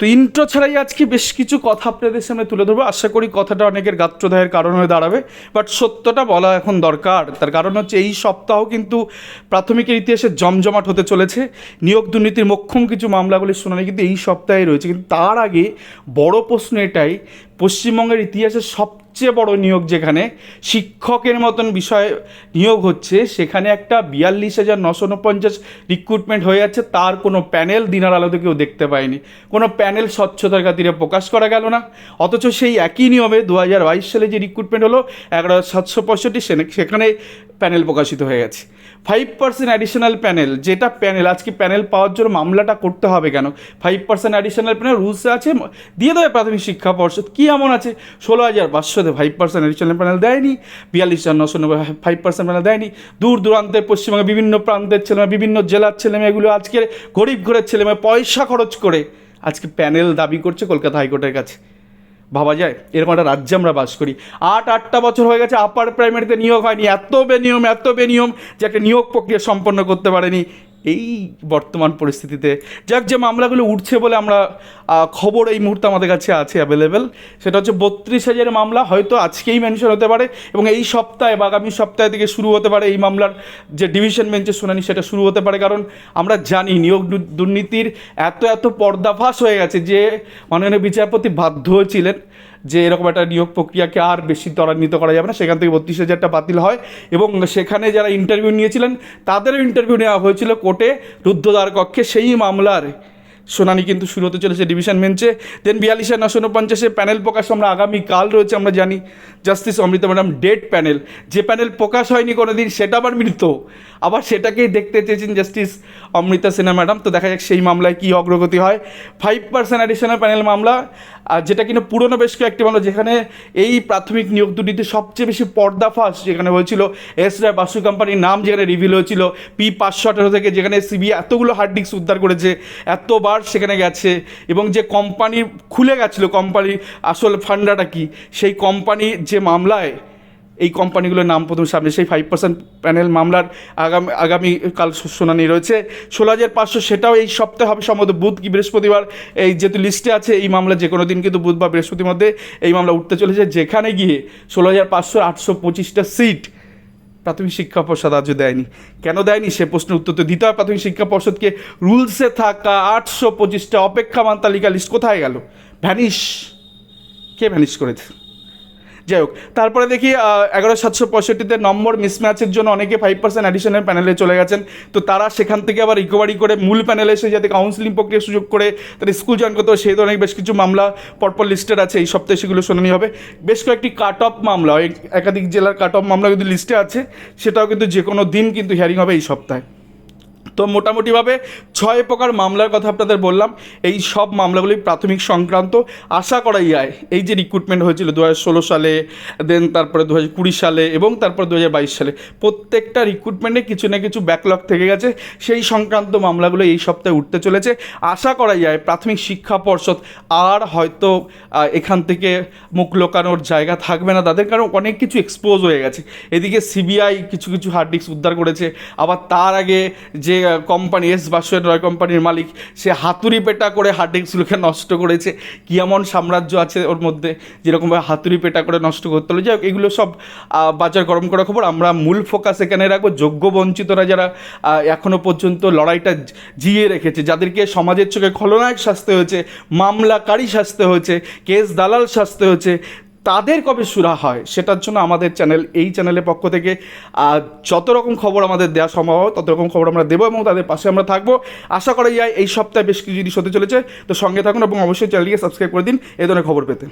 তো ইন্ট্রো ছাড়াই আজকে বেশ কিছু কথা আপনাদের সামনে তুলে ধরবো। আশা করি কথাটা অনেকের গাত্রদায়ের কারণ হয়ে দাঁড়াবে বাট সত্যটা বলা এখন দরকার। তার কারণ হচ্ছে এই সপ্তাহ কিন্তু প্রাথমিকের ইতিহাসে জমজমাট হতে চলেছে। নিয়োগ দুর্নীতির মক্ষম কিছু মামলাগুলির শুনানি কিন্তু এই সপ্তাহে রয়েছে। কিন্তু তার আগে বড় প্রশ্ন এটাই পশ্চিমবঙ্গের ইতিহাসে সবচেয়ে বড় নিয়োগ যেখানে শিক্ষকের মতন বিষয়ে নিয়োগ হচ্ছে, সেখানে একটা বিয়াল্লিশ হাজার নশো উনপঞ্চাশ রিক্রুটমেন্ট হয়ে যাচ্ছে, তার কোনো প্যানেল দিনার আলোতে কেউ দেখতে পায়নি। কোনো প্যানেল স্বচ্ছতার খাতিরে প্রকাশ করা গেল না। অথচ সেই একই নিয়মে দু হাজার বাইশ সালে যে রিক্রুটমেন্ট হলো, এগারো সাতশো পঁয়ষট্টি সেখানে প্যানেল প্রকাশিত হয়ে গেছে। ফাইভ পার্সেন্ট অ্যাডিশনাল প্যানেল যেটা প্যানেল আজকে প্যানেল পাওয়ার জন্য মামলাটা করতে হবে কেন? ফাইভ পার্সেন্ট অ্যাডিশনাল প্যানেল রুলসে আছে, দিয়ে দেবে প্রাথমিক শিক্ষা পর্ষদ। কী এমন আছে? ষোলো হাজার পাঁচশোতে ফাইভ পার্সেন্ট অ্যাডিশনাল প্যানেল দেয়নি, বিয়াল্লিশ হাজার নশো নব্বই ফাইভ পার্সেন্ট প্যানেল দেয়নি। দূর দূরান্তের পশ্চিমবঙ্গে বিভিন্ন প্রান্তের ছেলেমেয়ে, বিভিন্ন জেলার ছেলেমেয়েগুলো আজকে গরিব ঘরের ছেলেমেয়ে পয়সা খরচ করে আজকে প্যানেল দাবি করছে কলকাতা হাইকোর্টের কাছে। ভাবা যায়। এরকম একটা রাজ্যে আমরা বাস করি। আট, আটটা বছর হয়ে গেছে আপার প্রাইমারিতে নিয়োগ হয়নি। এত বেনিয়ম এত বেনিয়ম যে একটা নিয়োগ প্রক্রিয়া সম্পন্ন করতে পারেনি। এই বর্তমান পরিস্থিতিতে। যাক, যে মামলাগুলো উঠছে বলে আমরা খবর এই মুহূর্তে আমাদের কাছে আছে অ্যাভেলেবেল সেটা হচ্ছে বত্রিশ হাজারের মামলা, হয়তো আজকেই মেনশন হতে পারে এবং এই সপ্তাহে বা আগামী সপ্তাহে থেকে শুরু হতে পারে এই মামলার যে ডিভিশন বেঞ্চের শুনানি, সেটা শুরু হতে পারে। কারণ আমরা জানি নিয়োগ দুর্নীতির এত এত পর্দাফাশ হয়ে গেছে যে মাননীয় বিচারপতি বাধ্য হয়েছিলেন যে এরকম একটা নিয়োগ প্রক্রিয়াকে আর বেশি ত্বরান্বিত করা যাবে না। সেখান থেকে বত্রিশ হাজারটা বাতিল হয় এবং সেখানে যারা ইন্টারভিউ নিয়েছিলেন, তাদেরও ইন্টারভিউ নেওয়া হয়েছিল কোর্টে। রুদ্ধদ্বার কক্ষে সেই মামলার শুনানি কিন্তু শুরু হতে চলেছে ডিভিশন বেঞ্চে দেন বিয়াল্লিশে নশো উনপঞ্চাশে প্যানেল প্রকাশ আমরা আগামীকাল রয়েছে, আমরা জানি। Justice Amrita madam date panel যে প্যানেল প্রকাশ হয়নি কোনো দিন সেটা আবার মৃত। আবার সেটাকেই দেখতে চেয়েছেন জাস্টিস অমৃতা সিনহা ম্যাডাম তো দেখা যাক সেই মামলায় কী অগ্রগতি হয়। ফাইভ পার্সেন্ট অ্যাডিশনাল প্যানেল মামলা, আর যেটা কিনা পুরনো বেশ কয়েকটি মামলা, যেখানে এই প্রাথমিক নিয়োগ দুটিতে সবচেয়ে বেশি পর্দাফাশ, যেখানে হয়েছিল এস রায় বাসু কোম্পানির নাম যেখানে রিভিল হয়েছিল পি পাঁচশো আঠারো থেকে, যেখানে সিবি এতগুলো হার্ড ডিস্ক উদ্ধার করেছে এতবার সেখানে গেছে এবং যে কোম্পানি খুলে গেছিল কোম্পানির আসল ফান্ডাটা কি? সেই কোম্পানির যে মামলায়, এই কোম্পানিগুলোর নাম প্রথম সামনে, সেই ফাইভ পার্সেন্ট প্যানেল মামলার আগামী আগামীকাল শুনানি রয়েছে। ষোলো হাজার পাঁচশো সেটাও এই সপ্তাহে হবে সম্ভবত বুধ কি বৃহস্পতিবার। এই যেহেতু লিস্টে আছে, এই মামলা যে কোনো দিন কিন্তু বুধ বা বৃহস্পতির মধ্যে এই মামলা উঠতে চলেছে। যেখানে গিয়ে ষোলো হাজার পাঁচশো আটশো পঁচিশটা সিট প্রাথমিক শিক্ষা পর্ষদ আজও দেয়নি। কেন দেয়নি? সে প্রশ্নের উত্তর তো দিতে হয়। প্রাথমিক শিক্ষা পর্ষদকে রুলসে থাকা আটশো পঁচিশটা অপেক্ষামান তালিকা লিস্ট কোথায় গেল? ভ্যানিশ কে ভ্যানিশ করেছে? যাই হোক, তারপরে দেখি এগারো সাতশো পঁয়ষট্টিতে নম্বর মিসম্যাচের জন্য অনেকে ফাইভ পার্সেন্ট অ্যাডিশনাল প্যানেলে চলে গেছেন। তো তারা সেখান থেকে আবার রিকভারি করে মূল প্যানেলে এসে যাতে কাউন্সিলিং প্রক্রিয়া সুযোগ করে তারা স্কুল জয়েন করতে সেই ধরনের বেশ কিছু মামলা পরপর লিস্টেড আছে, এই সপ্তাহে সেগুলো শুনানি হবে। বেশ কয়েকটি কাট অফ মামলা এক- একাধিক জেলার কাট অফ মামলা কিন্তু লিস্টে আছে, সেটাও কিন্তু যে কোনো দিন কিন্তু হিয়ারিং হবে এই সপ্তাহে। তো মোটামুটিভাবে ছয় প্রকার মামলার কথা আপনাদের বললাম। এই সব মামলাগুলি প্রাথমিক সংক্রান্ত। আশা করাই যায় এই যে রিক্রুটমেন্ট হয়েছিল দু ষোলো সালে দেন তারপরে দু হাজার কুড়ি সালে এবং তারপর দু বাইশ সালে, প্রত্যেকটা রিক্রুটমেন্টে কিছু না কিছু ব্যাকলগ থেকে গেছে। সেই সংক্রান্ত মামলাগুলো এই সপ্তাহে উঠতে চলেছে। আশা করাই যায় প্রাথমিক শিক্ষা পর্ষদ আর হয়তো এখান থেকে মুখ লোকানোর জায়গা থাকবে না তাদের, কারণ অনেক কিছু এক্সপোজ হয়ে গেছে। এদিকে সিবিআই কিছু কিছু হার্ড ডিস্ক উদ্ধার করেছে। আবার তার আগে যে কোম্পানি এস বাসুয়ের রয় কোম্পানির মালিক সে হাতুড়ি পেটা করে হার্ড ডিস্কগুলোকে নষ্ট করেছে। কি এমন সাম্রাজ্য আছে ওর মধ্যে যেরকমভাবে হাতুড়ি পেটা করে নষ্ট করতে হলো? যাই হোক এগুলো সব বাজার গরম করা খবর। আমরা মূল ফোকাস এখানে রাখব। যোগ্য বঞ্চিতরা যারা আহ, এখনও পর্যন্ত লড়াইটা জিয়ে রেখেছে যাদেরকে সমাজের চোখে খলনায়ক শাস্তি হয়েছে মামলাকারী শাস্তি হয়েছে কেস দালাল শাস্তি হয়েছে তাদের কবে সুরা হয় সেটার জন্য আমাদের চ্যানেল, এই চ্যানেলের পক্ষ থেকে যত রকম খবর আমাদের দেওয়া সম্ভব হয় তত রকম খবর আমরা দেবো এবং তাদের পাশে আমরা থাকব। আশা করা যায় এই সপ্তাহে বেশ কিছু জিনিস হতে চলেছে, তো সঙ্গে থাকুন এবং অবশ্যই চ্যানেলকে সাবস্ক্রাইব করে দিন এ ধরনের খবর পেতে।